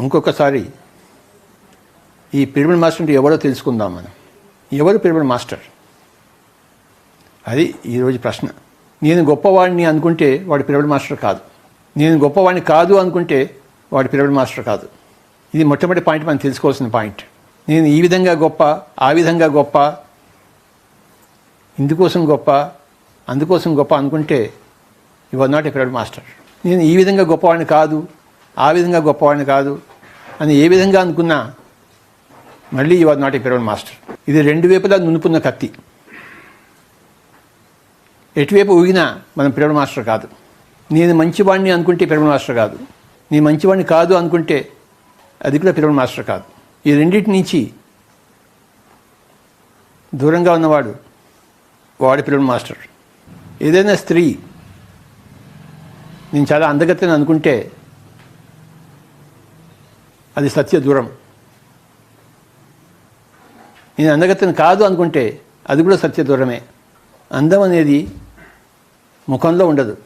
ఇంకొకసారి ఈ pyramid master అంటే ఎవరో తెలుసుకుందాం మనం ఎవరు పిరమిడ్ మాస్టర్? అది ఈరోజు ప్రశ్న. నేను గొప్పవాడిని అనుకుంటే వాడు పిరమిడ్ మాస్టర్ కాదు. నేను గొప్పవాడిని కాదు అనుకుంటే వాడు పిరమిడ్ మాస్టర్ కాదు. ఇది మొట్టమొదటి పాయింట్ మనం తెలుసుకోవాల్సిన పాయింట్. నేను ఈ విధంగా గొప్ప ఆ విధంగా గొప్ప ఇందుకోసం గొప్ప అందుకోసం గొప్ప అనుకుంటే you are not a pyramid master. నేను ఈ విధంగా గొప్పవాడిని కాదు ఆ విధంగా గొప్పవాడిని కాదు అని ఏ విధంగా అనుకున్నా మళ్ళీ you are not a pyramid master. ఇది రెండు వైపులా నునుపున్న కత్తి. ఎటువైపు ఊగినా మనం పిరమిడ్ మాస్టర్ కాదు. నేను మంచివాడిని అనుకుంటే పిరమిడ్ మాస్టర్ కాదు. నీ మంచివాడిని కాదు అనుకుంటే అది కూడా పిరమిడ్ మాస్టర్ కాదు. ఈ రెండింటి నుంచి దూరంగా ఉన్నవాడు వాడి పిరమిడ్ మాస్టర్. ఏదైనా స్త్రీ నేను చాలా అందగత్తని అనుకుంటే అది సత్య దూరం. నేను అందగత్తని కాదు అనుకుంటే అది కూడా సత్య దూరమే. అందం అనేది ముఖంలో ఉండదు.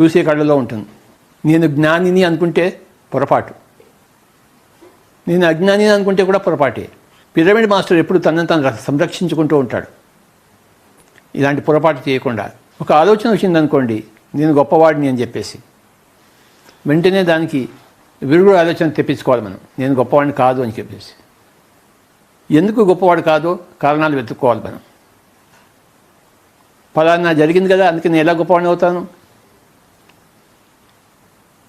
చూసే కళ్ళలో ఉంటుంది. నేను జ్ఞానిని అనుకుంటే పొరపాటు. నేను అజ్ఞానిని అనుకుంటే కూడా పొరపాటే. పిరమిడ్ మాస్టర్ ఎప్పుడు తనను తను సంరక్షించుకుంటూ ఉంటాడు. ఇలాంటి పొరపాటు చేయకుండా. ఒక ఆలోచన వచ్చిందనుకోండి నేను గొప్పవాడిని అని చెప్పేసి. వెంటనే దానికి విరుగుడు ఆలోచన తెప్పించుకోవాలి మనం. నేను గొప్పవాడిని కాదు అని చెప్పేసి. ఎందుకు గొప్పవాడు కాదో కారణాలు వెతుక్కోవాలి మనం. ఫలానా జరిగింది కదా అందుకే నేను ఎలా గొప్పవాడిని అవుతాను?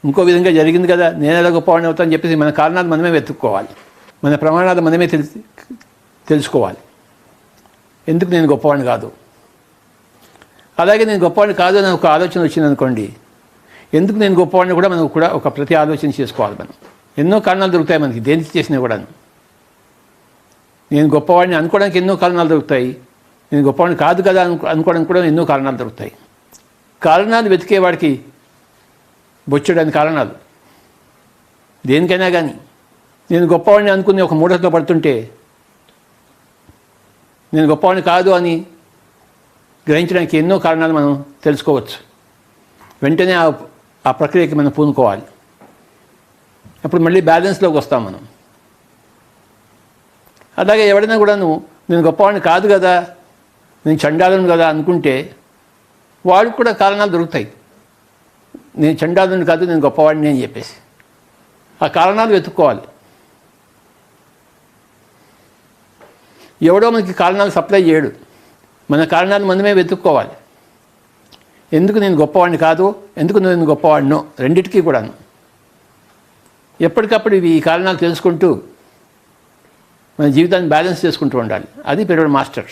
ఇంకో విధంగా జరిగింది కదా నేను ఎలా గొప్పవాడిని అవుతాను అని చెప్పేసి మన కారణాలు మనమే వెతుక్కోవాలి. మన ప్రమాణాలు మనమే తెలిసి తెలుసుకోవాలి. ఎందుకు నేను గొప్పవాడిని కాదు? అలాగే నేను గొప్పవాడిని కాదు అని ఒక ఆలోచన వచ్చింది అనుకోండి ఎందుకు నేను గొప్పవాడిని కూడా మనం కూడా ఒక ప్రతి ఆలోచన చేసుకోవాలి మనం. ఎన్నో కారణాలు దొరుకుతాయి మనకి దేనికి చేసినా కూడా నేను గొప్పవాడిని అనుకోవడానికి ఎన్నో కారణాలు దొరుకుతాయి. నేను గొప్పవాడిని కాదు కదా అను అనుకోవడానికి కూడా ఎన్నో కారణాలు దొరుకుతాయి. కారణాలు వెతికేవాడికి బొచ్చడానికి కారణాలు. దేనికైనా కానీ నేను గొప్పవాడిని అనుకుని ఒక మూఢతో పడుతుంటే నేను గొప్పవాడిని కాదు అని గ్రహించడానికి ఎన్నో కారణాలు మనం తెలుసుకోవచ్చు. వెంటనే ఆ ఆ ప్రక్రియకి మనం పూనుకోవాలి. అప్పుడు మళ్ళీ బ్యాలెన్స్లోకి వస్తాం మనం. అలాగే ఎవడైనా కూడాను నేను గొప్పవాడిని కాదు కదా నేను చండాలను కదా అనుకుంటే వాడికి కూడా కారణాలు దొరుకుతాయి. నేను చండాలను కాదు నేను గొప్పవాడిని అని చెప్పేసి. ఆ కారణాలు వెతుక్కోవాలి. ఎవడో మనకి కారణాలు సప్లై చేయడు. మన కారణాలు మనమే వెతుక్కోవాలి. ఎందుకు నేను గొప్పవాడిని కాదు? ఎందుకు నేను గొప్పవాడినో? రెండిటికీ కూడాను. ఎప్పటికప్పుడు ఇవి ఈ కారణాలు తెలుసుకుంటూ మన జీవితాన్ని బ్యాలెన్స్ చేసుకుంటూ ఉండాలి. అది పిరమిడ్ మాస్టర్.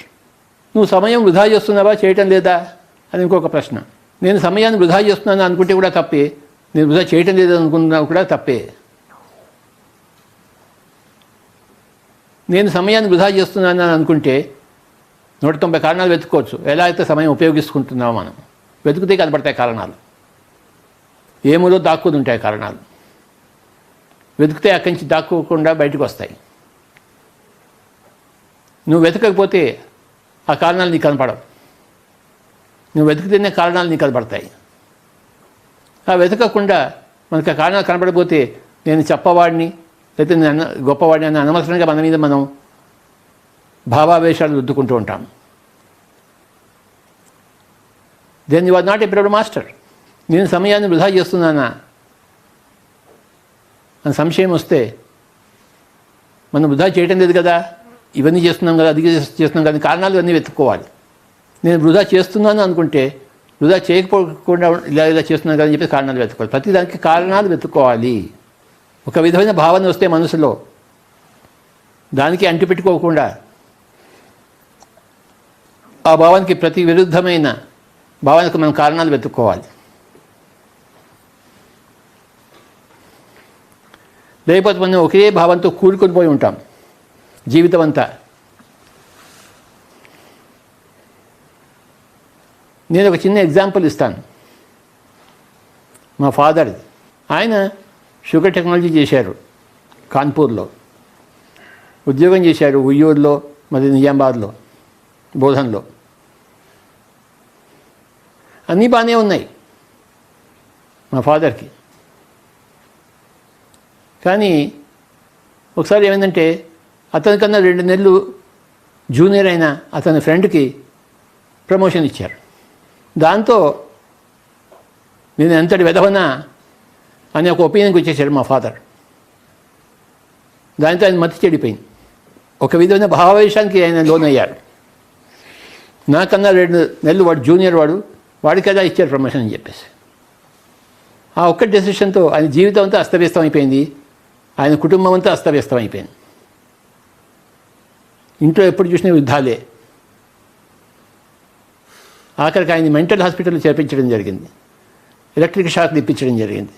నువ్వు సమయం వృధా చేస్తున్నావా? చేయటం లేదా? అని ఇంకొక ప్రశ్న. నేను సమయాన్ని వృధా చేస్తున్నాను అనుకుంటే కూడా తప్పే. నేను వృధా చేయటం లేదు అనుకున్నా కూడా తప్పే. నేను సమయాన్ని వృధా చేస్తున్నాను అని అనుకుంటే నూట తొంభై కారణాలు వెతుక్కోవచ్చు. ఎలా అయితే సమయం ఉపయోగించుకుంటున్నామో మనం. వెతికితే కనబడతాయి కారణాలు. ఏములో దాక్కుని ఉంటాయి కారణాలు. వెతికితే అక్కడి నుంచి దాక్కోకుండా బయటకు వస్తాయి. నువ్వు వెతకకపోతే ఆ కారణాలు నీకు కనపడవు. నువ్వు వెతికితేనే కారణాలు నీకు కనపడతాయి. ఆ వెతకకుండా మనకి ఆ కారణాలు కనపడకపోతే నేను చెప్పవాడిని లేకపోతే నేను అన్న గొప్పవాడిని అని అనవసరంగా మన మీద మనం భావావేశాలు రుద్దుకుంటూ ఉంటాం. Then you are not a period master నేను సమయాన్ని వృధా చేస్తున్నానా? అని సంశయం వస్తే మనం వృధా చేయటం లేదు కదా? ఇవన్నీ చేస్తున్నాం కదా అది చేస్తున్నాం కదా కారణాలు అన్నీ వెతుక్కోవాలి. నేను వృధా చేస్తున్నాను అనుకుంటే వృధా చేయకపోకుండా ఇలా ఇలా చేస్తున్నాను కదా అని చెప్పి కారణాలు వెతుక్కోవాలి. ప్రతిదానికి కారణాలు వెతుక్కోవాలి. ఒక విధమైన భావన వస్తే మనసులో దానికి అంటిపెట్టుకోకుండా ఆ భావానికి ప్రతి విరుద్ధమైన భావానికి మనం కారణాలు వెతుక్కోవాలి. లేకపోతే మనం ఒకే భావంతో కూడుకొని పోయి ఉంటాం. జీవితం అంతా. నేను ఒక చిన్న ఎగ్జాంపుల్ ఇస్తాను. మా ఫాదర్ ఆయన షుగర్ టెక్నాలజీ చేశారు కాన్పూర్లో. ఉద్యోగం చేశారు ఉయ్యూరులో మరి నిజామాబాద్లో బోధన్లో. అన్నీ బాగానే ఉన్నాయి మా ఫాదర్కి కానీ ఒకసారి ఏమైందంటే అతనికన్నా రెండు నెలలు జూనియర్ అయిన అతని ఫ్రెండ్కి ప్రమోషన్ ఇచ్చారు. దాంతో నేను ఎంతటి వెధవనా అని ఒక ఒపీనియన్కి వచ్చేసాడు మా ఫాదర్. దాంతో ఆయన మతి చెడిపోయింది. ఒక విధమైన భావావేశానికి ఆయన లోన్ అయ్యారు నాకన్నా రెండు నెలలు వాడు జూనియర్ వాడు వాడికి కదా ఇచ్చారు ప్రమోషన్ అని చెప్పేసి. ఆ ఒక్క డెసిషన్తో ఆయన జీవితం అంతా అస్తవ్యస్తం అయిపోయింది ఆయన కుటుంబం అంతా అస్తవ్యస్తం అయిపోయింది ఇంట్లో ఎప్పుడు చూసినా యుద్ధాలే. ఆఖరికి ఆయన మెంటల్ హాస్పిటల్ చేర్పించడం జరిగింది. ఎలక్ట్రిక్ షాక్ ఇప్పించడం జరిగింది.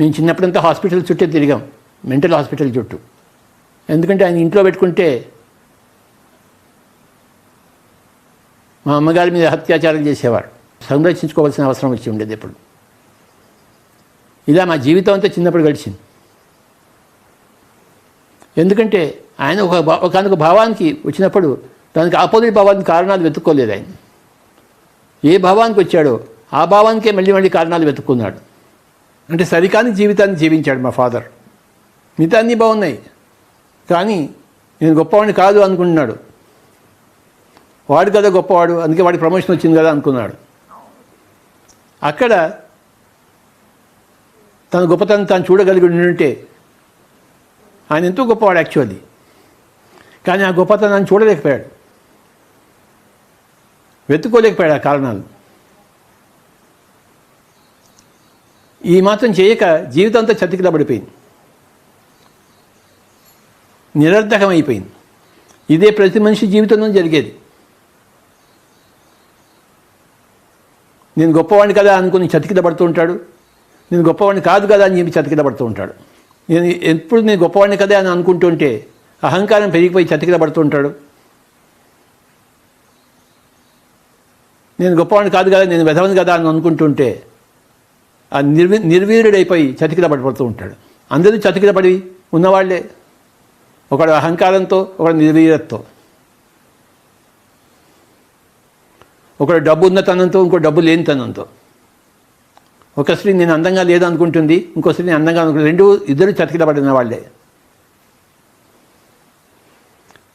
మేము చిన్నప్పుడంతా హాస్పిటల్ చుట్టే తిరిగాం. మెంటల్ హాస్పిటల్ చుట్టూ. ఎందుకంటే ఆయన ఇంట్లో పెట్టుకుంటే మా అమ్మగారి మీద అత్యాచారం చేసేవారు సంరక్షించుకోవాల్సిన అవసరం వచ్చి ఉండేది ఎప్పుడు. ఇలా మా జీవితం అంతా చిన్నప్పుడు గడిచింది. ఎందుకంటే ఆయన ఒక ఒకనొక భావానికి వచ్చినప్పుడు దానికి ఆపోజిట్ భావానికి కారణాలు వెతుక్కోలేదు ఆయన. ఏ భావానికి వచ్చాడో ఆ భావానికే మళ్ళీ మళ్ళీ కారణాలు వెతుక్కున్నాడు. అంటే సరికాని జీవితాన్ని జీవించాడు మా ఫాదర్. మిగతా అన్నీ బాగున్నాయి. కానీ నేను గొప్పవాడిని కాదు అనుకుంటున్నాడు. వాడు కదా గొప్పవాడు అందుకే వాడికి ప్రమోషన్ వచ్చింది కదా అనుకున్నాడు. అక్కడ తన గొప్పతనం తాను చూడగలిగి ఉంటే ఆయన ఎంతో గొప్పవాడు యాక్చువల్లీ కానీ ఆ గొప్పతనాన్ని చూడలేకపోయాడు. వెతుక్కోలేకపోయాడు ఆ కారణాలు. ఈ మాత్రం చేయక జీవితం అంతా చతికిలా పడిపోయింది అయిపోయింది ఇదే ప్రతి మనిషి జీవితంలో జరిగేది. నేను గొప్పవాడిని కదా అనుకుని చతికిల పడుతూ ఉంటాడు నేను గొప్పవాడిని కాదు కదా అని చెప్పి చతికిల పడుతూ ఉంటాడు నేను ఎప్పుడు నేను గొప్పవాడిని కదా అని అనుకుంటుంటే అహంకారం పెరిగిపోయి చతికిల పడుతూ ఉంటాడు నేను గొప్పవాడిని కాదు కదా నేను వెధవని కదా అని అనుకుంటుంటే ఆ నిర్వి నిర్వీర్యుడైపోయి చతికిల పడిపడుతూ ఉంటాడు అందరూ చతికిల పడి ఉన్నవాళ్ళే. ఒకడు అహంకారంతో ఒకడు నిర్వీర్యతతో ఒకడు డబ్బు ఉన్న తనంతో ఇంకో డబ్బు లేని తనంతో ఒక స్త్రీ నేను అందంగా లేదనుకుంటుంది ఇంకో స్త్రీ నేను అందంగా అనుకుంటుంది రెండు ఇద్దరు చతికిలబడిన వాళ్ళే.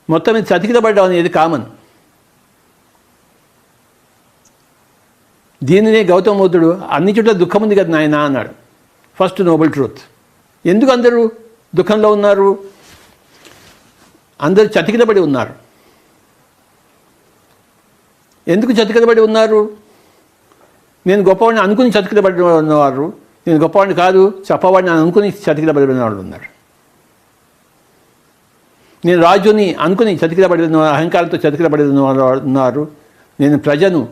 మొత్తం ఇది చతికిలబడ్డం అనేది కామన్. దీనినే గౌతమ బుద్ధుడు అన్ని చోట్ల దుఃఖం ఉంది కదా నాయన అన్నాడు. ఫస్ట్ నోబెల్ ట్రూత్ ఎందుకు అందరూ దుఃఖంలో ఉన్నారు? అందరూ చతికిలబడి ఉన్నారు. ఎందుకు చతికిలబడి ఉన్నారు? నేను గొప్పవాడిని అనుకుని చతికిలబడి ఉన్నవారు. నేను గొప్పవాడిని కాదు చెప్పవాడిని అనుకుని చతికిలబడి ఉన్నవాళ్ళు ఉన్నారు. నేను రాజుని అనుకుని చతికిలబడి ఉన్న అహంకారంతో చతికిలబడి ఉన్నారు. నేను ప్రజను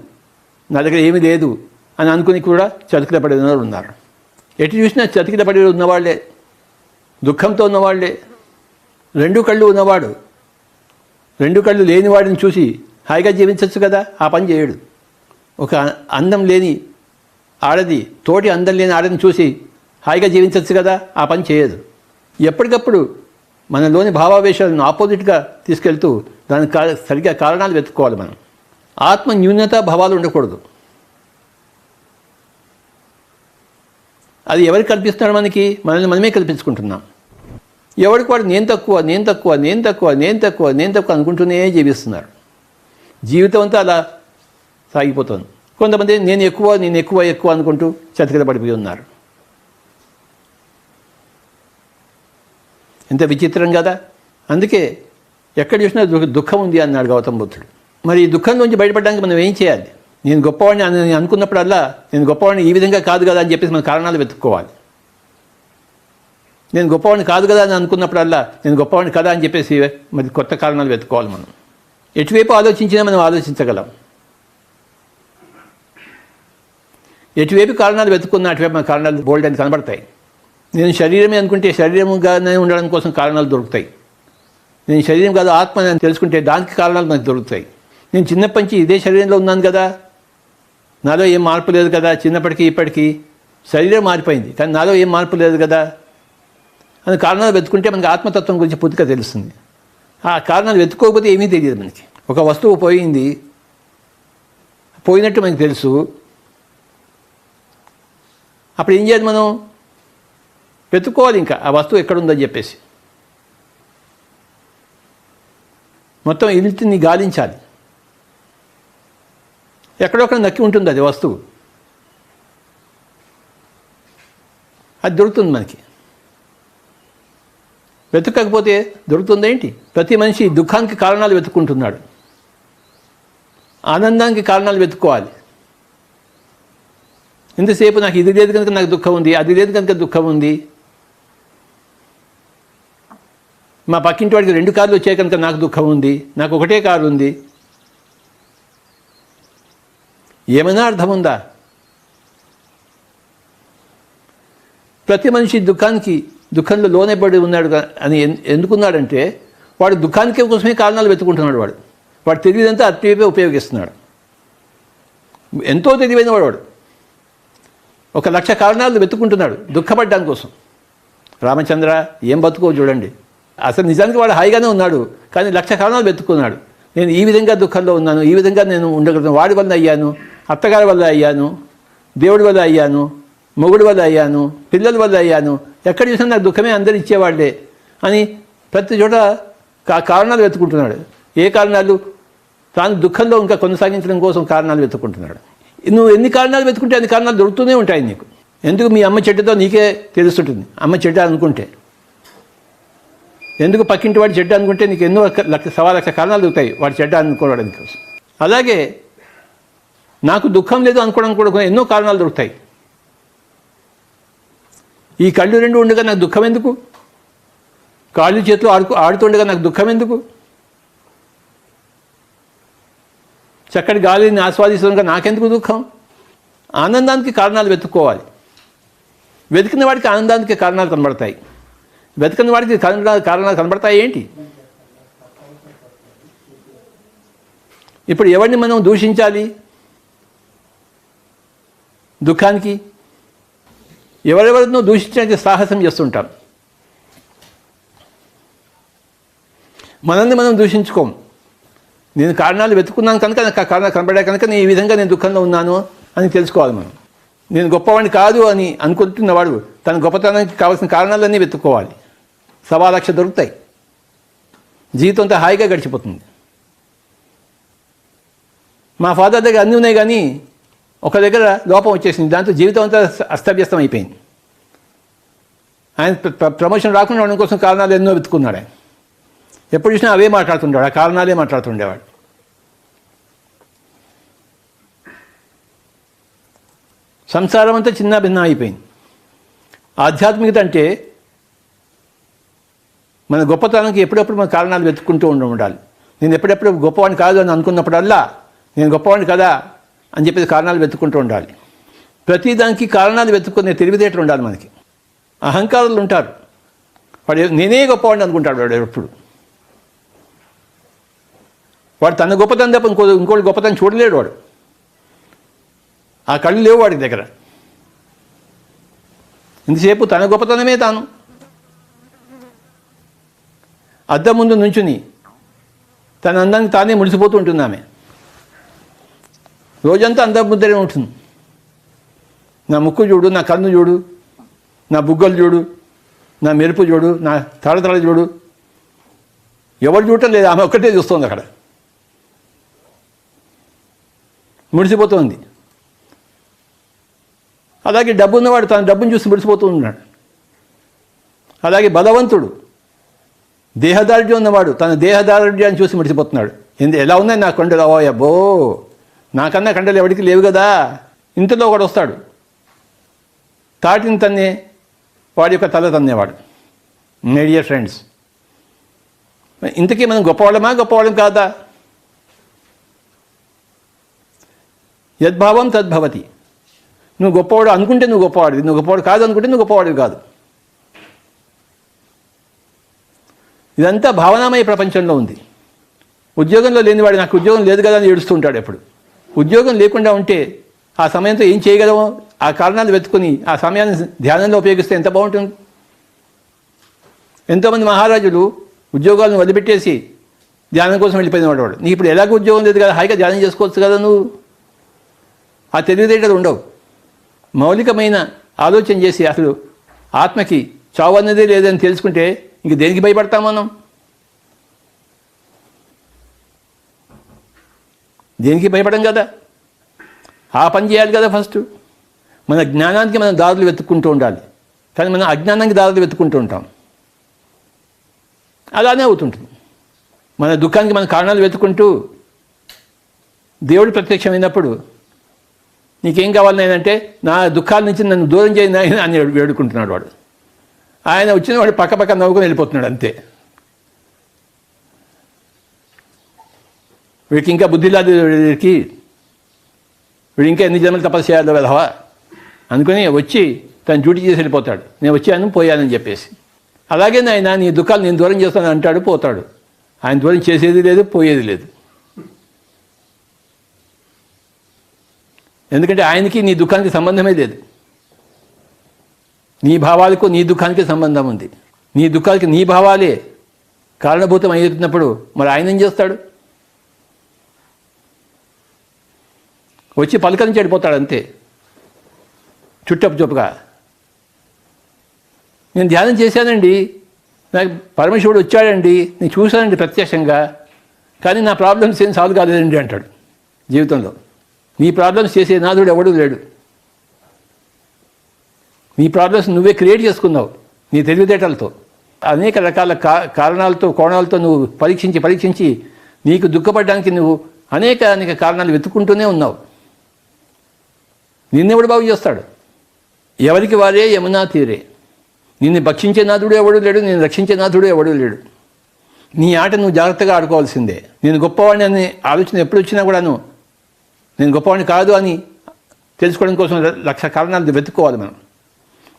నా దగ్గర ఏమీ లేదు అని అనుకుని కూడా చతికిలబడి ఉన్నవారు ఉన్నారు. ఎటు చూసినా చతికిలబడి ఉన్నవాళ్ళే. దుఃఖంతో ఉన్నవాళ్ళే. రెండు కళ్ళు ఉన్నవాడు. రెండు కళ్ళు లేనివాడిని చూసి హాయిగా జీవించవచ్చు కదా? ఆ పని చేయడు. ఒక అందం లేని ఆడది తోటి అందం లేని ఆడని చూసి హాయిగా జీవించవచ్చు కదా? ఆ పని చేయదు. ఎప్పటికప్పుడు మనలోని భావావేశాలను ఆపోజిట్గా తీసుకెళ్తూ దానికి కా సరిగ్గా కారణాలు వెతుక్కోవాలి మనం. ఆత్మ న్యూనత భావాలు ఉండకూడదు. అది ఎవరికి కల్పిస్తున్నాడు మనకి? మనల్ని మనమే కల్పించుకుంటున్నాం. ఎవరికి వాడు నేను తక్కువ నేను తక్కువ నేను తక్కువ నేను తక్కువ నేను తక్కువ అనుకుంటూనే జీవిస్తున్నారు. జీవితం అంతా అలా సాగిపోతుంది. కొంతమంది నేను ఎక్కువ నేను ఎక్కువ ఎక్కువ అనుకుంటూ చతికిల పడిపోయి ఉన్నారు. ఎంత విచిత్రం కదా. అందుకే ఎక్కడ చూసినా దుఃఖం ఉంది అన్నాడు గౌతమ బుద్ధుడు. మరి ఈ దుఃఖం నుంచి బయటపడడానికి మనం ఏం చేయాలి? నేను గొప్పవాడిని అని అనుకున్నప్పుడల్లా నేను గొప్పవాడిని ఈ విధంగా కాదు కదా అని చెప్పేసి మన కారణాలు వెతుక్కోవాలి. నేను గొప్పవాడిని కాదు కదా అని అనుకున్నప్పుడల్లా నేను గొప్పవాడిని కదా అని చెప్పేసి మరి కొత్త కారణాలు వెతుక్కోవాలి మనం. ఎటువైపు ఆలోచించినా మనం ఆలోచించగలం. ఎటువైపు కారణాలు వెతుక్కున్నా అటువైపు మన కారణాలు బోల్డ్ అని కనబడతాయి. నేను శరీరమే అనుకుంటే శరీరంగానే ఉండడం కోసం కారణాలు దొరుకుతాయి. నేను శరీరం కాదు ఆత్మ అని తెలుసుకుంటే దానికి కారణాలు నాకు దొరుకుతాయి. నేను చిన్నప్పటి నుంచి ఇదే శరీరంలో ఉన్నాను కదా. నాలో ఏం మార్పు లేదు కదా చిన్నప్పటికీ ఇప్పటికీ శరీరం మారిపోయింది కానీ నాలో ఏం మార్పు లేదు కదా. అని కారణాలు వెతుకుంటే మనకి ఆత్మతత్వం గురించి పూర్తిగా తెలుస్తుంది. ఆ కారణాలు వెతుక్కోకపోతే ఏమీ తెలియదు మనకి. ఒక వస్తువు పోయింది. పోయినట్టు మనకి తెలుసు. అప్పుడు ఏం చేయాలి మనం? వెతుక్కోవాలి ఇంకా. ఆ వస్తువు ఎక్కడుందని చెప్పేసి. మొత్తం ఇంటిని గాలించాలి. ఎక్కడొక్కడ నక్కి ఉంటుంది అది వస్తువు. అది దొరుకుతుంది మనకి. వెతకకపోతే దొరుకుతుందేంటి? ప్రతి మనిషి దుఃఖానికి కారణాలు వెతుక్కుంటున్నాడు. ఆనందానికి కారణాలు వెతుక్కోవాలి. ఎంతసేపు నాకు ఇది లేదు కనుక నాకు దుఃఖం ఉంది అది లేదు కనుక దుఃఖం ఉంది. మా పక్కింటి వాడికి రెండు కార్లు వచ్చాయి కనుక నాకు దుఃఖం ఉంది నాకు ఒకటే కారు ఉంది. ఏమైనా అర్థం ఉందా? ప్రతి మనిషి దుఃఖానికి దుఃఖంలో లోనేపడి ఉన్నాడు అని ఎన్- ఎందుకున్నాడంటే వాడు దుఃఖానికి కోసమే కారణాలు వెతుకుంటున్నాడు వాడు. వాడు తెలియదంతా అతివైపే ఉపయోగిస్తున్నాడు. ఎంతో తెలివైన వాడు వాడు ఒక లక్ష కారణాలు వెతుక్కుంటున్నాడు దుఃఖపడ్డానికి కోసం. రామచంద్ర ఏం బతుకో చూడండి. అసలు నిజానికి వాడు హాయిగానే ఉన్నాడు కానీ లక్ష కారణాలు వెతుక్కున్నాడు. నేను ఈ విధంగా దుఃఖంలో ఉన్నాను ఈ విధంగా నేను ఉండగలను వాడి వల్ల అయ్యాను అత్తగారి వల్ల అయ్యాను దేవుడి వల్ల అయ్యాను మొగుడి వల్ల అయ్యాను పిల్లల వల్ల అయ్యాను ఎక్కడ చూసినా నాకు దుఃఖమే అందరు ఇచ్చేవాళ్ళే అని ప్రతి చోట కారణాలు వెతుకుంటున్నాడు ఏ కారణాలు? తాను దుఃఖంలో ఇంకా కొనసాగించడం కోసం కారణాలు వెతుక్కుంటున్నాడు. నువ్వు ఎన్ని కారణాలు వెతుకుంటే అన్ని కారణాలు దొరుకుతూనే ఉంటాయి నీకు. ఎందుకు మీ అమ్మ చెడ్డతో నీకే తెలుస్తుంటుంది. అమ్మ చెడ్డ అనుకుంటే. ఎందుకు పక్కింటి వాడి చెడ్డ అనుకుంటే నీకు ఎన్నో లక్ష- లక్ష సవా లక్ష కారణాలు దొరుకుతాయి వాడి చెడ్డ అనుకోవడానికి కోసం అలాగే నాకు దుఃఖం లేదు అనుకోవడం కూడా ఎన్నో కారణాలు దొరుకుతాయి. ఈ కళ్ళు రెండు ఉండగా నాకు దుఃఖం ఎందుకు? కాళ్ళు చేతులు ఆడుకు ఆడుతుండగా నాకు దుఃఖం ఎందుకు? చక్కటి గాలిని ఆస్వాదిస్తుండగా నాకెందుకు దుఃఖం? ఆనందానికి కారణాలు వెతుక్కోవాలి. వెతికిన వాడికి ఆనందానికి కారణాలు కనబడతాయి. వెతకని వాడికి కారణాలు కనబడతాయి ఏంటి? ఇప్పుడు ఎవరిని మనం దూషించాలి? దుఃఖానికి? ఎవరెవరినో దూషించడానికి సాహసం చేస్తుంటాం. మనల్ని మనం దూషించుకోం. నేను కారణాలు వెతుకున్నాను కనుక నాకు కారణాలు కనబడే కనుక నేను ఈ విధంగా నేను దుఃఖంలో ఉన్నాను అని తెలుసుకోవాలి మనం. నేను గొప్పవాడిని కాదు అని అనుకుంటున్నవాడు తన గొప్పతనానికి కావాల్సిన కారణాలన్నీ వెతుక్కోవాలి. సవా లక్ష దొరుకుతాయి. జీవితం అంతా హాయిగా గడిచిపోతుంది. మా ఫాదర్ దగ్గర అన్నీ ఉన్నాయి కానీ ఒక దగ్గర లోపం వచ్చేసింది. దాంతో జీవితం అంతా అస్తవ్యస్తం అయిపోయింది. ఆయన ప్ర- ప్ర- ప్రమోషన్ రాకుండా ఉండడం కోసం కారణాలు ఎన్నో వెతుకున్నాడు ఆయన. ఎప్పుడు చూసినా అవే మాట్లాడుతుంటాడు ఆ కారణాలే మాట్లాడుతుండేవాడు. సంసారం అంతా చిన్న భిన్న అయిపోయింది. ఆధ్యాత్మికత అంటే మన గొప్పతనానికి ఎప్పుడప్పుడు మన కారణాలు వెతుక్కుంటూ ఉండాలి. నేను ఎప్పుడెప్పుడు గొప్పవాడిని కాదు అని అనుకున్నప్పుడల్లా నేను గొప్పవాడిని కదా అని చెప్పేసి కారణాలు వెతుక్కుంటూ ఉండాలి. ప్రతిదానికి కారణాలు వెతుక్కునే తెలివితేటలు ఉండాలి మనకి. అహంకారులు ఉంటారు. వాడు నేనే గొప్పవాడిని అనుకుంటాడు వాడు ఎప్పుడు. వాడు తన గొప్పతనం తప్ప ఇంకో ఇంకోటి గొప్పతనం చూడలేడు వాడు. ఆ కళ్ళు లేవు వాడి దగ్గర. ఇంతసేపు తన గొప్పతనమే తాను. అద్దం ముందు నుంచుని తన అందాన్ని తానే ముడిసిపోతూ ఉంటుంది ఆమె రోజంతా అందం ముద్దరే ఉంటుంది. నా ముక్కు చూడు నా కన్ను చూడు నా బుగ్గలు చూడు నా మెరుపు చూడు నా తడతడ చూడు. ఎవరు చూడటం లేదు ఆమె ఒక్కటే చూస్తుంది అక్కడ. ముడిసిపోతుంది. అలాగే డబ్బు ఉన్నవాడు తన డబ్బును చూసి మురిసిపోతూ ఉన్నాడు. అలాగే బలవంతుడు దేహదారుడ్యం ఉన్నవాడు తన దేహదారుడ్యాన్ని చూసి మురిసిపోతున్నాడు. ఎందు ఎలా ఉన్నాయి నా కొండలు? ఓ అబ్బో! నాకన్నా కండలు ఎవరికి లేవు కదా? ఇంతలో ఒకడు వస్తాడు. తాటిని తన్నే వాడి యొక్క తల తన్నేవాడు. మేడియర్ ఫ్రెండ్స్ ఇంతకీ మనం గొప్పవాళ్ళమా? గొప్పవాళ్ళం కాదా? యద్భావం తద్భవతి. నువ్వు గొప్పవాడు అనుకుంటే నువ్వు గొప్పవాడివి. నువ్వు గొప్పవాడు కాదు అనుకుంటే నువ్వు గొప్పవాడివి కాదు. ఇదంతా భావనామయ ప్రపంచంలో ఉంది. ఉద్యోగంలో లేనివాడు నాకు ఉద్యోగం లేదు కదా అని ఏడుస్తూ ఉంటాడు ఎప్పుడు. ఉద్యోగం లేకుండా ఉంటే ఆ సమయంతో ఏం చేయగలమో ఆ కారణాలు వెతుకుని ఆ సమయాన్ని ధ్యానంలో ఉపయోగిస్తే ఎంత బాగుంటుంది? ఎంతోమంది మహారాజులు ఉద్యోగాలను వదిలిపెట్టేసి ధ్యానం కోసం వెళ్ళిపోయిన వాడు. నీ నీకు ఇప్పుడు ఎలాగో ఉద్యోగం లేదు కదా హాయిగా ధ్యానం చేసుకోవచ్చు కదా నువ్వు? ఆ తెలివితేటలు ఉండవు. మౌలికమైన ఆలోచన చేసి అసలు ఆత్మకి చావు అన్నది లేదని తెలుసుకుంటే ఇంక దేనికి భయపడతాం మనం? దేనికి భయపడం కదా? ఆ పని చేయాలి కదా ఫస్ట్. మన జ్ఞానానికి మనం దారులు వెతుక్కుంటూ ఉండాలి. కానీ మనం అజ్ఞానానికి దారులు వెతుక్కుంటూ ఉంటాం. అలానే అవుతుంటుంది. మన దుఃఖానికి మన కారణాలు వెతుకుంటూ దేవుడు ప్రత్యక్షమైనప్పుడు నీకేం కావాలి ఏంటంటే నా దుఃఖాల నుంచి నన్ను దూరం చేయని నాయన అని వేడుకుంటున్నాడు వాడు. ఆయన వచ్చిన వాడు పక్క పక్క నవ్వుకొని వెళ్ళిపోతున్నాడు అంతే. వీడికి ఇంకా బుద్ధి లేదు వీడికి. వీడు ఇంకా ఎన్ని జన్మలు తపస్సు చేయాలో వెళ్ళవా అనుకుని వచ్చి తను డ్యూటీ చేసి వెళ్ళిపోతాడు. నేను వచ్చాను పోయానని చెప్పేసి. అలాగే నాయన నీ దుఃఖాలు నేను దూరం చేస్తాను అంటాడు పోతాడు. ఆయన దూరం చేసేది లేదు పోయేది లేదు. ఎందుకంటే ఆయనకి నీ దుఃఖానికి సంబంధమే లేదు. నీ భావాలకు నీ దుఃఖానికి సంబంధం ఉంది. నీ దుఃఖానికి నీ భావాలే కారణభూతం అవుతున్నప్పుడు మరి ఆయన ఏం చేస్తాడు? వచ్చి పలకరించి వెళ్ళిపోతాడు అంతే. చుట్టపు చూపుగా నేను ధ్యానం చేశానండి. నాకు పరమశివుడు వచ్చాడండి. నేను చూశానండి ప్రత్యక్షంగా. కానీ నా ప్రాబ్లమ్స్ ఏం సాల్వ్ కాలేదండి అంటాడు జీవితంలో. నీ ప్రాబ్లమ్స్ చేసే నాథుడు ఎవడూ లేడు. నీ ప్రాబ్లమ్స్ నువ్వే క్రియేట్ చేసుకున్నావు నీ తెలివితేటలతో. అనేక రకాల కా కారణాలతో కోణాలతో నువ్వు పరీక్షించి పరీక్షించి నీకు దుఃఖపడడానికి నువ్వు అనేక అనేక కారణాలు వెతుక్కుంటూనే ఉన్నావు. నిన్నెవడు బాగు చేస్తాడు? ఎవరికి వారే యమునా తీరే. నిన్ను భక్షించే నాథుడు ఎవడు లేడు నేను రక్షించే నాథుడు ఎవడు లేడు. నీ ఆట నువ్వు జాగ్రత్తగా ఆడుకోవాల్సిందే. నేను గొప్పవాడిని అని ఆలోచన ఎప్పుడు వచ్చినా కూడాను నేను గొప్పవాడిని కాదు అని తెలుసుకోవడం కోసం లక్ష కారణాలు వెతుక్కోవాలి మనం.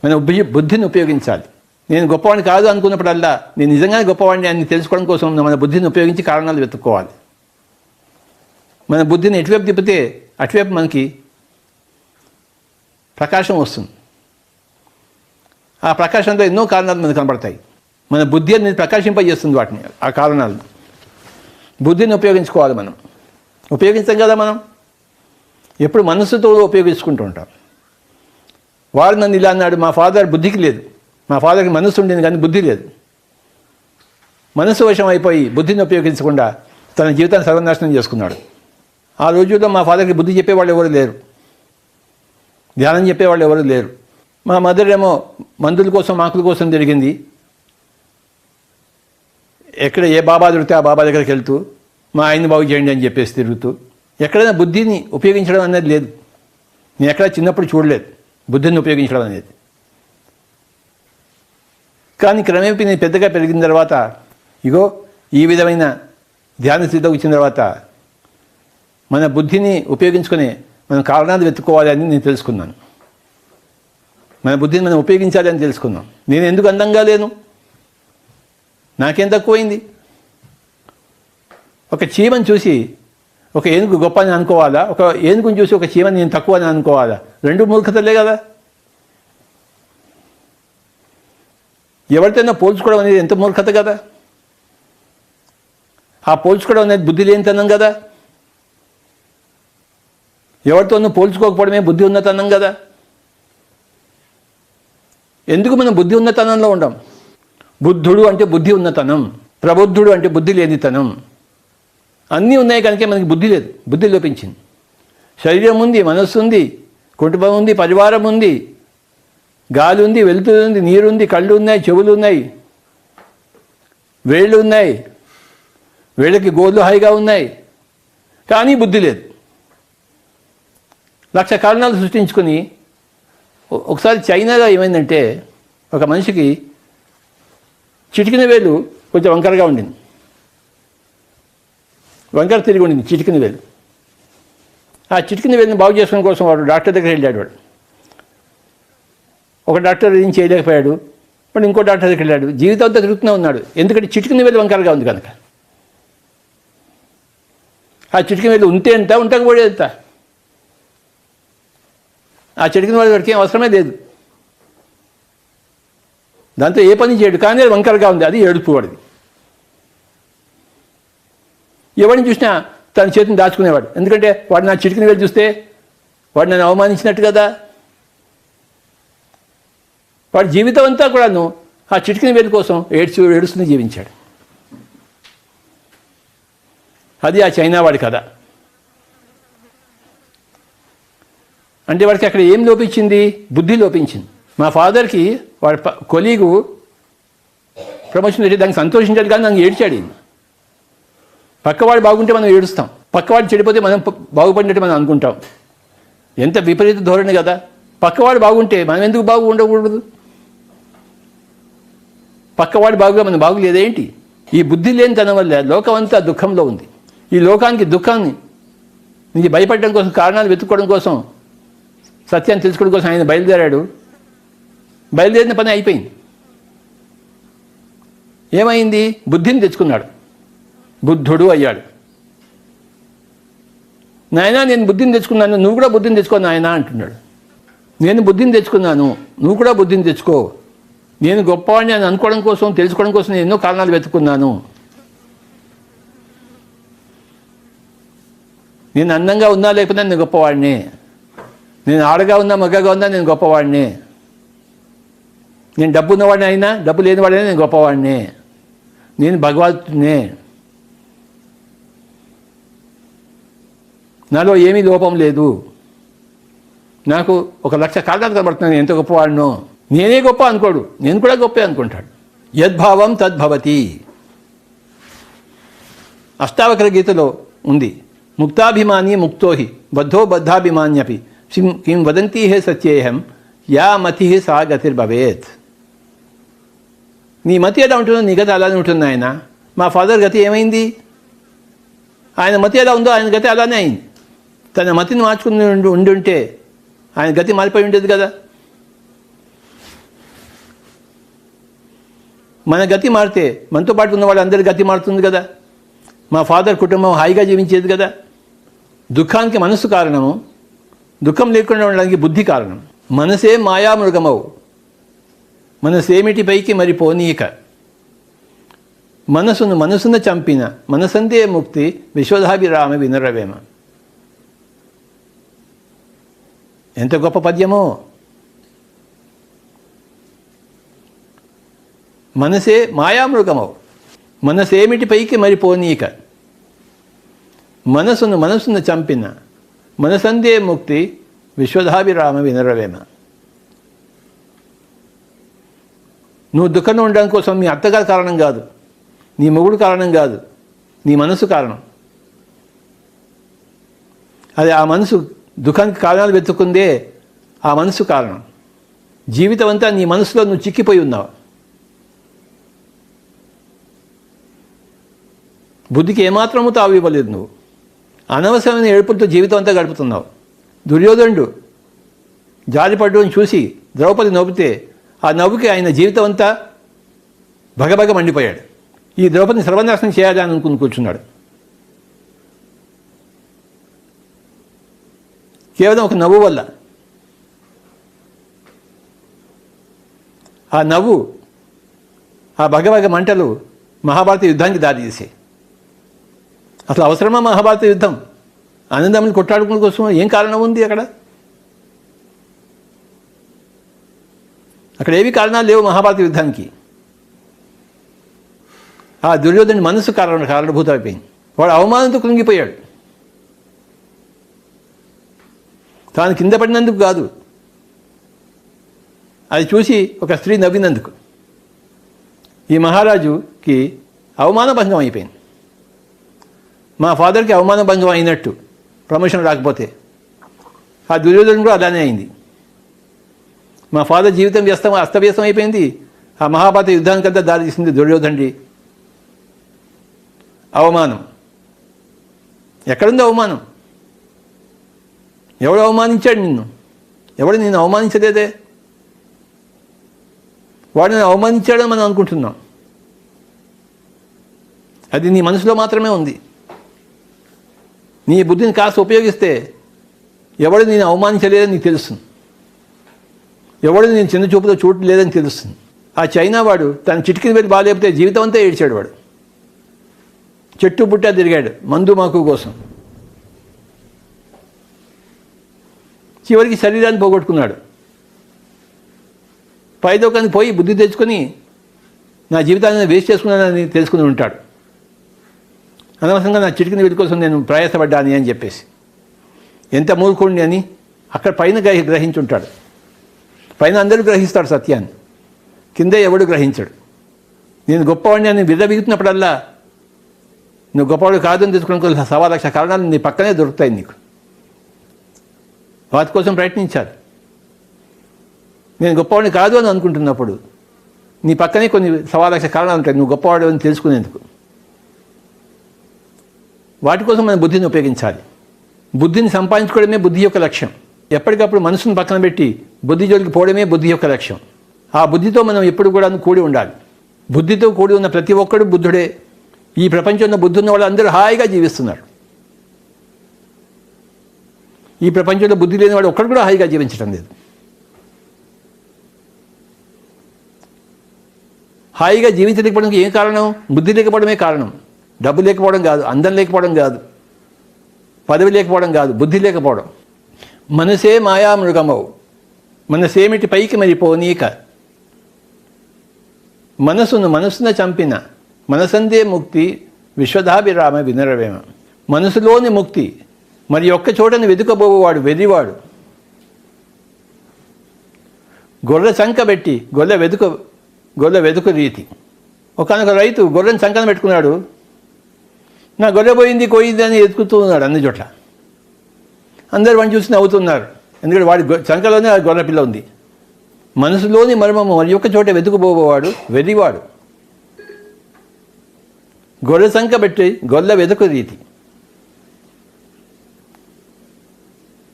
మన బుద్ధిని ఉపయోగించాలి. నేను గొప్పవాడిని కాదు అనుకున్నప్పుడల్లా నేను నిజంగానే గొప్పవాడిని అని తెలుసుకోవడం కోసం మన బుద్ధిని ఉపయోగించి కారణాలు వెతుక్కోవాలి. మన బుద్ధిని ఎటువైపు తిప్పితే అటువైపు మనకి ప్రకాశం వస్తుంది. ఆ ప్రకాశంతో ఎన్నో కారణాలు మనకు కనబడతాయి మన బుద్ధి అనేది ప్రకాశింపజేస్తుంది వాటిని ఆ కారణాలు బుద్ధిని ఉపయోగించుకోవాలి మనం. ఉపయోగించాం కదా మనం? ఎప్పుడు మనస్సుతో ఉపయోగించుకుంటూ ఉంటాం. వాడు నన్ను ఇలా అన్నాడు మా ఫాదర్ బుద్ధికి లేదు. మా ఫాదర్కి మనసు ఉండేది కానీ బుద్ధి లేదు. మనస్సు వశం అయిపోయి బుద్ధిని ఉపయోగించకుండా తన జీవితాన్ని సర్వనాశనం చేసుకున్నాడు. ఆ రోజుల్లో మా ఫాదర్కి బుద్ధి చెప్పేవాళ్ళు ఎవరు లేరు. ధ్యానం చెప్పేవాళ్ళు ఎవరు లేరు. మా మదర్ ఏమో మందుల కోసం మాకుల కోసం తిరిగింది ఎక్కడ ఏ బాబా దొరికితే ఆ బాబా దగ్గరికి వెళ్తూ మా ఆయన్ని బాగు చేయండి అని చెప్పేసి తిరుగుతూ ఎక్కడైనా బుద్ధిని ఉపయోగించడం అనేది లేదు. నేను ఎక్కడ చిన్నప్పుడు చూడలేదు బుద్ధిని ఉపయోగించడం అనేది. కానీ క్రమేపీ నేను పెద్దగా పెరిగిన తర్వాత ఇగో ఈ విధమైన ధ్యాన స్థితిలోకి వచ్చిన తర్వాత మన బుద్ధిని ఉపయోగించుకొని మనం కారణాలు వెతుక్కోవాలి అని నేను తెలుసుకున్నాను. మన బుద్ధిని మనం ఉపయోగించాలి అని తెలుసుకున్నాం. నేను ఎందుకు అందంగా లేను? నాకేం తక్కువైంది? ఒక చీమని చూసి ఒక ఏనుగు గొప్ప అని అనుకోవాలా? ఒక ఏనుగుని చూసి ఒక చీమని నేను తక్కువ అని అనుకోవాలా? రెండు మూర్ఖతలే కదా. ఎవరితోనో పోల్చుకోవడం అనేది ఎంత మూర్ఖత కదా? ఆ పోల్చుకోవడం అనేది బుద్ధి లేనితనం కదా. ఎవరితోనూ పోల్చుకోకపోవడమే బుద్ధి ఉన్నతనం కదా. ఎందుకు మనం బుద్ధి ఉన్నతనంలో ఉండం? బుద్ధుడు అంటే బుద్ధి ఉన్నతనం. ప్రబుద్ధుడు అంటే బుద్ధి లేనితనం. అన్నీ ఉన్నాయి కనుక మనకి బుద్ధి లేదు. బుద్ధి లోపించింది. శరీరం ఉంది మనస్సు ఉంది కుటుంబం ఉంది పరివారం ఉంది గాలి ఉంది వెలుతురు ఉంది నీరుంది కళ్ళు ఉన్నాయి చెవులు ఉన్నాయి వేళ్ళు ఉన్నాయి వేళ్ళకి గోళ్ళు హాయిగా ఉన్నాయి కానీ బుద్ధి లేదు. లక్ష కారణాలు సృష్టించుకొని ఒకసారి చైనాలో ఏమైందంటే ఒక మనిషికి చిటికిన వేలు కొంచెం వంకరగా ఉండింది. వంకర తిరిగి ఉండింది చిటికిన వేలు. ఆ చిటికిన వేలుని బాగు చేసుకోవడం కోసం వాడు డాక్టర్ దగ్గర వెళ్ళాడు వాడు. ఒక డాక్టర్ ఏం చేయలేకపోయాడు మరి ఇంకో డాక్టర్ దగ్గర వెళ్ళాడు. జీవితంతో తిరుగుతూనే ఉన్నాడు. ఎందుకంటే చిటికిన వేలు వంకరగా ఉంది కనుక. ఆ చిటికిన వేలు ఉంటే ఎంత ఉండకపోతే ఎంత? ఆ చిటికిన వేలు వాడికి ఏం అవసరమే లేదు. దాంతో ఏ పని చేయడు కానీ వంకరగా ఉంది అది ఏడుపు వాడిది. ఎవరిని చూసినా తన చేతిని దాచుకునేవాడు. ఎందుకంటే వాడు నా చిటికిన వేలు చూస్తే వాడు నన్ను అవమానించినట్టు కదా. వాడి జీవితం అంతా కూడాను ఆ చిటికిన వేలు కోసం ఏడ్చి ఏడుస్తూనే జీవించాడు. అది ఆ చైనా వాడి కథ. అంటే వాడికి అక్కడ ఏం లోపించింది? బుద్ధి లోపించింది. మా ఫాదర్కి వాడి కొలీగు ప్రమోషన్ దానికి సంతోషించాడు కానీ నన్ను ఏడ్చాడు ఈయన. పక్కవాడు బాగుంటే మనం ఏడుస్తాం. పక్కవాడు చెడిపోతే మనం బాగుపడినట్టు మనం అనుకుంటాం. ఎంత విపరీత ధోరణి కదా. పక్కవాడు బాగుంటే మనం ఎందుకు బాగు ఉండకూడదు? పక్కవాడు బాగుగా మనం బాగులేదేంటి ఈ బుద్ధి లేని తన వల్ల లోకం అంతా దుఃఖంలో ఉంది. ఈ లోకానికి దుఃఖాన్ని నీకు భయపడడం కోసం కారణాలు వెతుక్కోవడం కోసం సత్యాన్ని తెలుసుకోవడం కోసం ఆయన బయలుదేరాడు. బయలుదేరిన పని అయిపోయింది. ఏమైంది? బుద్ధిని తెచ్చుకున్నాడు. బుద్ధుడు అయ్యాడు. నాయనా నేను బుద్ధిని తెచ్చుకున్నాను నువ్వు కూడా బుద్ధిని తెచ్చుకో నాయనా అంటున్నాడు. నేను బుద్ధిని తెచ్చుకున్నాను నువ్వు కూడా బుద్ధిని తెచ్చుకో. నేను గొప్పవాడిని అని అనుకోవడం కోసం తెలుసుకోవడం కోసం నేను ఎన్నో కారణాలు వెతుకున్నాను నేను అందంగా ఉన్నా లేకపోయినా నేను గొప్పవాడిని. నేను ఆడగా ఉన్నా మగ్గగా ఉన్నా నేను గొప్పవాడిని. నేను డబ్బు ఉన్నవాడిని అయినా డబ్బు లేనివాడైనా నేను గొప్పవాడిని. నేను భగవంతునే నాలో ఏమీ లోపం లేదు. నాకు ఒక లక్ష కారణాలు కనబడుతున్నాను ఎంత గొప్పవాడినో. నేనే గొప్ప అనుకోడు నేను కూడా గొప్పే అనుకుంటాడు. యద్భావం తద్భవతి. అష్టావక్ర గీతలో ఉంది. ముక్తాభిమాని ముక్తోహి బద్ధో బద్ధాభిమాన్యపి. కిం వదంతి హే సత్యేహం యా మతి సా గతిర్భవేత్. నీ మతి ఎలా ఉంటుందో నీ గతి అలానే ఉంటుంది ఆయన మా ఫాదర్ గతి ఏమైంది? ఆయన మతి ఎలా ఉందో ఆయన గతి అలానే అయింది. తన మతిని మార్చుకుని ఉండి ఉంటే ఆయన గతి మారిపోయి ఉండేది కదా. మన గతి మారితే మనతో పాటు ఉన్న వాళ్ళందరి గతి మారుతుంది కదా. మా ఫాదర్ కుటుంబం హాయిగా జీవించేది కదా. దుఃఖానికి మనస్సు కారణము దుఃఖం లేకుండా ఉండడానికి బుద్ధి కారణం. మనసే మాయామృగమవు. మనసేమిటి పైకి మరి పోనీక మనసును మనసును చంపిన మనసంతే ముక్తి విశ్వధాభిరామ వినరవేమ. ఎంత గొప్ప పద్యమో. మనసే మాయామృగమవు. మనసేమిటి పైకి మరి పోనీక. మనసును మనసును చంపిన. మనసందే ముక్తి విశ్వధాభిరామ వినరవేమ. నువ్వు దుఃఖంలో ఉండడం కోసం మీ అత్తగారి కారణం కాదు. నీ మొగుడు కారణం కాదు. నీ మనసు కారణం. అది ఆ మనసు దుఃఖానికి కారణాలు వెతుక్కుందే ఆ మనసు కారణం. జీవితం అంతా నీ మనసులో నువ్వు చిక్కిపోయి ఉన్నావు. బుద్ధికి ఏమాత్రము తావు ఇవ్వలేదు నువ్వు. అనవసరమైన ఏడుపులతో జీవితం అంతా గడుపుతున్నావు. దుర్యోధనుడు జారిపడ్డని చూసి ద్రౌపది నవ్వుతే ఆ నవ్వుకి ఆయన జీవితం అంతా భగభగ మండిపోయాడు. ఈ ద్రౌపదిని సర్వనాశనం చేయాలని అనుకుని కూర్చున్నాడు. కేవలం ఒక నవ్వు వల్ల. ఆ నవ్వు ఆ భగభగ మంటలు మహాభారత యుద్ధానికి దారితీసాయి అసలు అవసరమా మహాభారత యుద్ధం? ఆనందములు కొట్టాడుకునే కోసం ఏం కారణం ఉంది అక్కడ? అక్కడ ఏవి కారణాలు లేవు మహాభారత యుద్ధానికి? ఆ దుర్యోధని మనసు కారణ కారణభూతమైపోయింది వాడు అవమానంతో కృంగిపోయాడు. తాను కింద పడినందుకు కాదు. అది చూసి ఒక స్త్రీ నవ్వినందుకు. ఈ మహారాజుకి అవమానభంగం అయిపోయింది. మా ఫాదర్కి అవమానభంగం అయినట్టు ప్రమోషన్ రాకపోతే ఆ దుర్యోధన కూడా అలానే అయింది. మా ఫాదర్ జీవితం వ్యస్తం అస్తవ్యస్తం అయిపోయింది. ఆ మహాభారత యుద్ధానికంతా దారి తీసింది దుర్యోధనుడి అవమానం. ఎక్కడుంది అవమానం? ఎవడు అవమానించాడు నిన్ను? ఎవడు నిన్ను అవమానించలేదే? వాడు నేను అవమానించాడని మనం అనుకుంటున్నాం. అది నీ మనసులో మాత్రమే ఉంది. నీ బుద్ధిని కాస్త ఉపయోగిస్తే ఎవడు నేను అవమానించలేదని నీకు తెలుస్తుంది. ఎవడు నేను చిన్న చూపుతో చూడలేదని తెలుస్తుంది. ఆ చైనా వాడు తన చిటికిన పెట్టి బాగాలేపితే జీవితం అంతా ఏడ్చాడు వాడు. చెట్టు బుట్ట తిరిగాడు మందు మాకు కోసం. చివరికి శరీరాన్ని పోగొట్టుకున్నాడు. పైదోకానికి పోయి బుద్ధి తెచ్చుకొని నా జీవితాన్ని వేస్ట్ చేసుకున్నానని తెలుసుకుని ఉంటాడు. అనవసరంగా నా చిటికిన వీటి కోసం నేను ప్రయాసపడ్డాను అని చెప్పేసి. ఎంత మూర్ఖుడిని అని అక్కడ పైన గ్రహి గ్రహించుంటాడు. పైన అందరూ గ్రహిస్తాడు సత్యాన్ని. కింద ఎవడు గ్రహించడు. నేను గొప్పవాడిని అని విర్రబీగుతున్నప్పుడల్లా నువ్వు గొప్పవాడు కాదని తెలుసుకోవడానికి సవా లక్ష కారణాలు నీ పక్కనే దొరుకుతాయి నీకు. వాటి కోసం ప్రయత్నించాలి. నేను గొప్పవాడిని కాదు అని అనుకుంటున్నప్పుడు నీ పక్కనే కొన్ని సవా లక్ష కారణాలు ఉంటాయి. నువ్వు గొప్పవాడు అని తెలుసుకునేందుకు. వాటి కోసం మన బుద్ధిని ఉపయోగించాలి. బుద్ధిని సంపాదించుకోవడమే బుద్ధి యొక్క లక్ష్యం. ఎప్పటికప్పుడు మనసును పక్కన పెట్టి బుద్ధి జోలికి పోవడమే బుద్ధి యొక్క లక్ష్యం. ఆ బుద్ధితో మనం ఎప్పుడు కూడా కూడి ఉండాలి. బుద్ధితో కూడి ఉన్న ప్రతి ఒక్కడు బుద్ధుడే. ఈ ప్రపంచంలో బుద్ధున్న వాళ్ళు అందరూ హాయిగా జీవిస్తున్నారు. ఈ ప్రపంచంలో బుద్ధి లేనివాడు ఒక్కడు కూడా హాయిగా జీవించడం లేదు. హాయిగా జీవించలేకపోవడానికి ఏం కారణం? బుద్ధి లేకపోవడమే కారణం. డబ్బు లేకపోవడం కాదు అందం లేకపోవడం కాదు పదవి లేకపోవడం కాదు బుద్ధి లేకపోవడం. మనసే మాయా మృగమవు. మనసేమిటి పైకి మరి పోనీక మనసును మనసున చంపిన మనసందే ముక్తి విశ్వధాభిరామ వినరవేమ. మనసులోని ముక్తి మరి ఒక్క చోటని వెతుకబోవాడు వెదివాడు. గొర్రె చంక పెట్టి గొర్రె వెతుక గొర్రె వెతుకు రీతి. ఒకనొక రైతు గొర్రెని సంకన పెట్టుకున్నాడు. నా గొర్రె పోయింది కోయింది అని ఎతుకుతూ ఉన్నాడు అన్ని చోట్ల. అందరు వాడిని చూసి నవ్వుతున్నారు. ఎందుకంటే వాడి గొ- ఆ గొర్రె పిల్ల ఉంది. మనసులోని మర్మము మరి ఒక్క చోట వెతుకుపోవాడు వెదివాడు. గొర్రె సంఖ పెట్టి గొర్రె వెతుకు రీతి.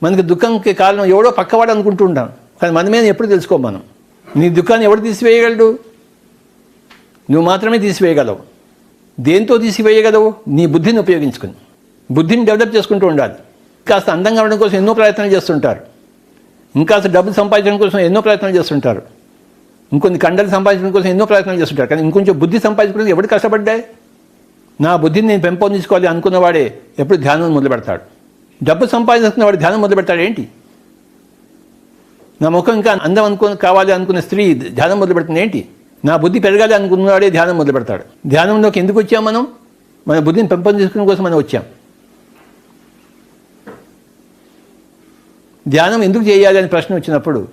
మనకి దుఃఖంకి కారణం ఎవడో పక్కవాడు అనుకుంటూ ఉంటాం. కానీ మనమే ఎప్పుడు తెలుసుకో మనం. నీ దుఃఖాన్ని ఎవడు తీసివేయగలడు? నువ్వు మాత్రమే తీసివేయగలవు. దేంతో తీసివేయగలవు? నీ బుద్ధిని ఉపయోగించుకుని. బుద్ధిని డెవలప్ చేసుకుంటూ ఉండాలి. కాస్త అందంగా ఉండడం కోసం ఎన్నో ప్రయత్నాలు చేస్తుంటారు. ఇంకాస్త డబ్బు సంపాదించడం కోసం ఎన్నో ప్రయత్నాలు చేస్తుంటారు. ఇంకొన్ని కండలు సంపాదించడం కోసం ఎన్నో ప్రయత్నాలు చేస్తుంటారు. కానీ ఇంకొంచెం బుద్ధి సంపాదించుకోవడం ఎవడు కష్టపడ్డాయి? నా బుద్ధిని నేను పెంపొందించుకోవాలి అనుకున్నవాడే ఎప్పుడు ధ్యానం మొదలు పెడతాడు డబ్బు సంపాదించుకున్నవాడు ధ్యానం మొదలు పెడతాడు ఏంటి? నా ముఖం ఇంకా అందం అనుకుని కావాలి అనుకున్న స్త్రీ ధ్యానం మొదలు పెడుతుంది ఏంటి? నా బుద్ధి పెరగాలి అనుకున్నవాడే ధ్యానం మొదలు పెడతాడు. ధ్యానంలోకి ఎందుకు వచ్చాం మనం? మన బుద్ధిని పెంపొందించుకునే కోసం మనం వచ్చాం. ధ్యానం ఎందుకు చేయాలి అనే ప్రశ్న వచ్చినప్పుడు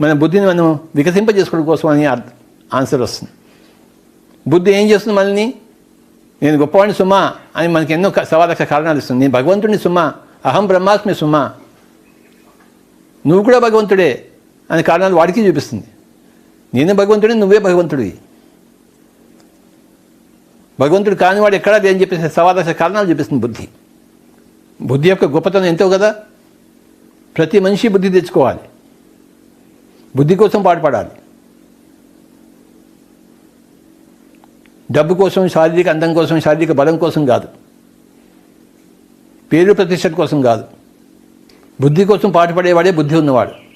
మన బుద్ధిని మనం వికసింపజేసుకోవడం కోసం అని ఆన్సర్ వస్తుంది. బుద్ధి ఏం చేస్తుంది మనల్ని? నేను గొప్పవాడిని సుమా అని మనకి ఎన్నో క- కారణాలు ఇస్తుంది. నేను భగవంతుడిని సుమా అహం బ్రహ్మాస్మి సుమా. నువ్వు కూడా భగవంతుడే అనే కారణాలు వాడికి చూపిస్తుంది. నేను భగవంతుడి నువ్వే భగవంతుడివి. భగవంతుడు కానివాడు ఎక్కడా లేని చెప్పేసి సవాదశ కారణాలు చూపిస్తుంది బుద్ధి. బుద్ధి యొక్క గొప్పతనం ఎంతో కదా? ప్రతి మనిషి బుద్ధి తెచ్చుకోవాలి. బుద్ధి కోసం పాటుపడాలి. డబ్బు కోసం శారీరక అందం కోసం శారీరక బలం కోసం కాదు. పేరు ప్రతిష్టల కోసం కాదు. బుద్ధి కోసం పాటుపడేవాడే బుద్ధి ఉన్నవాడు.